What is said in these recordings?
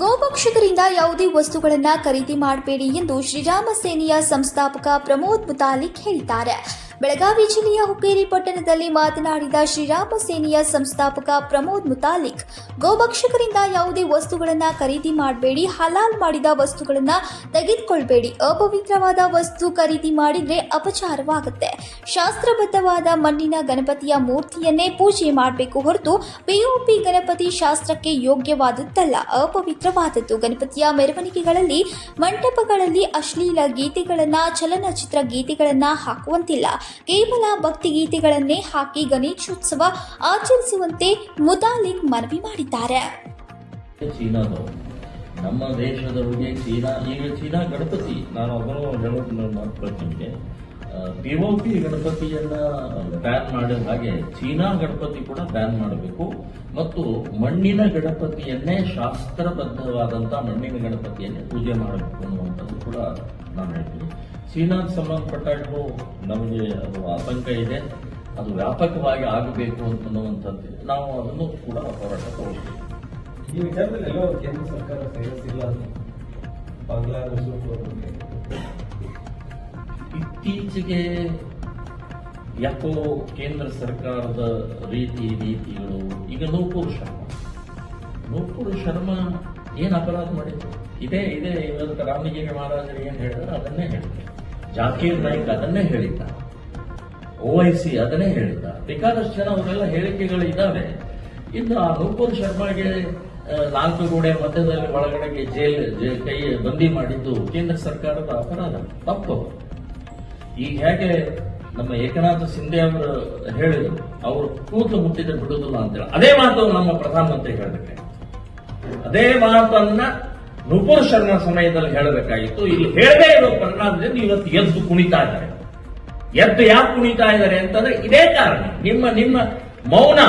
ಗೋಭಕ್ಷಕರಿಂದ ಯಾವುದೇ ವಸ್ತುಗಳನ್ನು ಖರೀದಿ ಮಾಡಬೇಡಿ ಎಂದು ಶ್ರೀರಾಮ ಸೇನೆಯ ಸಂಸ್ಥಾಪಕ ಪ್ರಮೋದ್ ಮುತಾಲಿಕ್ ಹೇಳಿದ್ದಾರೆ. ಬೆಳಗಾವಿ ಜಿಲ್ಲೆಯ ಹುಕ್ಕೇರಿ ಪಟ್ಟಣದಲ್ಲಿ ಮಾತನಾಡಿದ ಶ್ರೀರಾಮ ಸೇನೆಯ ಸಂಸ್ಥಾಪಕ ಪ್ರಮೋದ್ ಮುತಾಲಿಕ್, ಗೋಭಕ್ಷಕರಿಂದ ಯಾವುದೇ ವಸ್ತುಗಳನ್ನು ಖರೀದಿ ಮಾಡಬೇಡಿ, ಹಲಾಲ್ ಮಾಡಿದ ವಸ್ತುಗಳನ್ನು ತೆಗೆದುಕೊಳ್ಬೇಡಿ, ಅಪವಿತ್ರವಾದ ವಸ್ತು ಖರೀದಿ ಮಾಡಿದ್ರೆ ಅಪಚಾರವಾಗುತ್ತೆ. ಶಾಸ್ತ್ರಬದ್ಧವಾದ ಮಣ್ಣಿನ ಗಣಪತಿಯ ಮೂರ್ತಿಯನ್ನೇ ಪೂಜೆ ಮಾಡಬೇಕು ಹೊರತು ಪಿಒಪಿ ಗಣಪತಿ ಶಾಸ್ತ್ರಕ್ಕೆ ಯೋಗ್ಯವಾದದ್ದಲ್ಲ. ಅಪವಿತ್ರವಾದದ್ದು ಗಣಪತಿಯ ಮೆರವಣಿಗೆಗಳಲ್ಲಿ, ಮಂಟಪಗಳಲ್ಲಿ ಅಶ್ಲೀಲ ಗೀತೆಗಳನ್ನ, ಚಲನಚಿತ್ರ ಗೀತೆಗಳನ್ನ ಹಾಕುವಂತಿಲ್ಲ. ಕೇವಲ ಭಕ್ತಿ ಗೀತೆಗಳನ್ನೇ ಹಾಕಿ ಗಣೇಶೋತ್ಸವ ಆಚರಿಸುವಂತೆ ಮುದಾಲಿಕ್ ಮನವಿ ಮಾಡಿದ್ದಾರೆ. ನಮ್ಮ ದೇಶದವರಿಗೆ ಚೀನಾ, ಈಗ ಚೀನಾ ಗಣಪತಿ. ನಾನು ಅದನ್ನು ಮಾತುಕೊಳ್ತೀನಿ ಪಿ ಒ ಪಿ ಗಣಪತಿಯನ್ನ ಬ್ಯಾನ್ ಮಾಡಿದ ಹಾಗೆ ಚೀನಾ ಗಣಪತಿ ಕೂಡ ಬ್ಯಾನ್ ಮಾಡಬೇಕು. ಮತ್ತು ಮಣ್ಣಿನ ಗಣಪತಿಯನ್ನೇ ಶಾಸ್ತ್ರಬದ್ಧವಾದಂತಹ ಮಣ್ಣಿನ ಗಣಪತಿಯನ್ನೇ ಪೂಜೆ ಮಾಡಬೇಕು ಅನ್ನುವಂಥದ್ದು ಕೂಡ ನಾನು ಹೇಳ್ತೀನಿ. ಚೀನಾಗೆ ಸಂಬಂಧಪಟ್ಟು ನಮಗೆ ಅದು ಆತಂಕ ಇದೆ. ಅದು ವ್ಯಾಪಕವಾಗಿ ಆಗಬೇಕು ಅಂತನ್ನುವಂಥದ್ದು. ನಾವು ಅದನ್ನು ಕೂಡ ಹೋರಾಟ ತಗೊಳ್ತೀವಿ ಈ ವಿಚಾರದಲ್ಲಿ ಕೇಂದ್ರ ಸರ್ಕಾರ ಇಲ್ಲ ಬಾಂಗ್ಲಾದೇಶ ಇತ್ತೀಚೆಗೆ ಯಾಕೋ ಕೇಂದ್ರ ಸರ್ಕಾರದ ರೀತಿ ನೀತಿಗಳು ಈಗ ನೂಪುರ್ ಶರ್ಮಾ. ನೂಪುರ್ ಶರ್ಮಾ ಏನು ಅಪರಾಧ ಮಾಡಿದ್ರು? ಇದೇ ಇದೇ. ಇವತ್ತು ರಾಮಗಿರಿ ಮಹಾರಾಜರು ಏನು ಹೇಳಿದ್ರು ಅದನ್ನೇ ಹೇಳಿದ್ರು. ಜಾಕೀರ್ ನಾಯ್ಕ್ ಅದನ್ನೇ ಹೇಳಿದ್ದ. ಓ ಐ ಸಿ ಅದನ್ನೇ ಹೇಳಿದ್ದ. ಬೇಕಾದಷ್ಟು ಜನ ಅವರೆಲ್ಲ ಹೇಳಿಕೆಗಳು ಇದ್ದಾವೆ ಇನ್ನು ಆ ನೂಪುರ್ ಶರ್ಮಾಗೆ ನಾಲ್ಕು ಗೋಡೆ ಮಧ್ಯದಲ್ಲಿ ಒಳಗಡೆಗೆ ಜೈಲ್ ಕೈ ಬಂದಿ ಮಾಡಿದ್ದು ಕೇಂದ್ರ ಸರ್ಕಾರದ ಅಪರಾಧ. ತಪ್ಪು. ಈಗ ಹೇಗೆ ನಮ್ಮ ಏಕನಾಥ ಸಿಂಧೆ ಅವರು ಹೇಳಿದ್ರು, ಅವರು ಕೂತು ಮುಟ್ಟಿದ್ರೆ ಬಿಡುದಿಲ್ಲ ಅಂತೇಳಿ. ಅದೇ ಮಾತು ನಮ್ಮ ಪ್ರಧಾನಮಂತ್ರಿ ಹೇಳಬೇಕು ಅದೇ ಮಾತನ್ನ ನುಪುರ್ ಶರ್ಮ ಸಮಯದಲ್ಲಿ ಹೇಳಬೇಕಾಗಿತ್ತು. ಇಲ್ಲಿ ಹೇಳದೇ ಇರೋ ಪರಿಣಾಮದಿಂದ ಇವತ್ತು ಎದ್ದು ಕುಣಿತಾ ಇದ್ದಾರೆ. ಎದ್ದು ಯಾಕೆ ಕುಣಿತಾ ಇದ್ದಾರೆ ಅಂತಂದ್ರೆ ಇದೇ ಕಾರಣ. ನಿಮ್ಮ ನಿಮ್ಮ ಮೌನ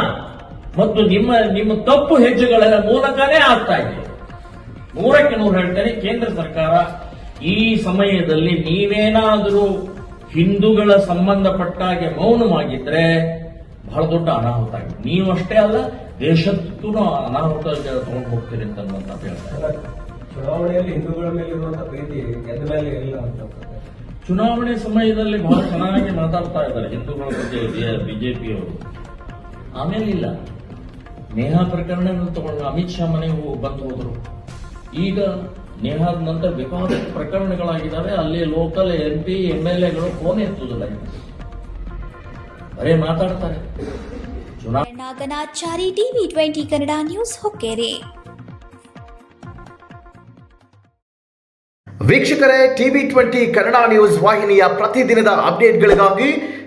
ಮತ್ತು ನಿಮ್ಮ ನಿಮ್ಮ ತಪ್ಪು ಹೆಜ್ಜೆಗಳ ಮೂಲಕನೇ ಆಗ್ತಾ ಇದೆ. ನೂರಕ್ಕೆ ನೂರು ಹೇಳ್ತೇನೆ, ಕೇಂದ್ರ ಸರ್ಕಾರ ಈ ಸಮಯದಲ್ಲಿ ನೀವೇನಾದರೂ ಹಿಂದೂಗಳ ಸಂಬಂಧಪಟ್ಟಾಗೆ ಮೌನವಾಗಿದ್ರೆ ಬಹಳ ದೊಡ್ಡ ಅನಾಹುತ ಆಗಿದೆ. ನೀವು ಅಷ್ಟೇ ಅಲ್ಲ ದೇಶಕ್ಕೂ ಅನಾಹುತ ತಗೊಂಡು ಹೋಗ್ತೀರಿ ಅಂತ ಹೇಳ್ತಾರೆ ಚುನಾವಣೆಯಲ್ಲಿ ಹಿಂದೂಗಳ ಮೇಲೆ ಇರುವಂತ ಪ್ರೀತಿ ಗೆದ್ದ ಮೇಲೆ ಇಲ್ಲ ಅಂತ. ಚುನಾವಣೆ ಸಮಯದಲ್ಲಿ ಬಹಳ ಚೆನ್ನಾಗಿ ಮಾತಾಡ್ತಾ ಇದ್ದಾರೆ ಹಿಂದೂಗಳ ಬಗ್ಗೆ ಬಿಜೆಪಿಯವರು. ಆಮೇಲೆ ಇಲ್ಲ. ನೇಹ ಪ್ರಕರಣ ತಗೊಂಡು ಅಮಿತ್ ಶಾ ಮನೆಗೆ ಬಂದು ಹೋದರು. ಈಗ ನೇಹಾದ ನಂತರ ಬೇಕಾದಷ್ಟು ಪ್ರಕರಣಗಳಾಗಿದ್ದಾವೆ. ಅಲ್ಲಿ local M P M L ಎಗಳು ಫೋನ್ ಎತ್ತುವುದಿಲ್ಲ. ಬರೇ ಮಾತಾಡ್ತಾರೆ. Naganachari TV twenty Kannada news Hukkeri. ವೀಕ್ಷಕರೇ ಟಿವಿ ಟ್ವೆಂಟಿ ಕನ್ನಡ ನ್ಯೂಸ್ ವಾಹಿನಿಯ ಪ್ರತಿದಿನದ ಅಪ್ಡೇಟ್ಗಳಿಗಾಗಿ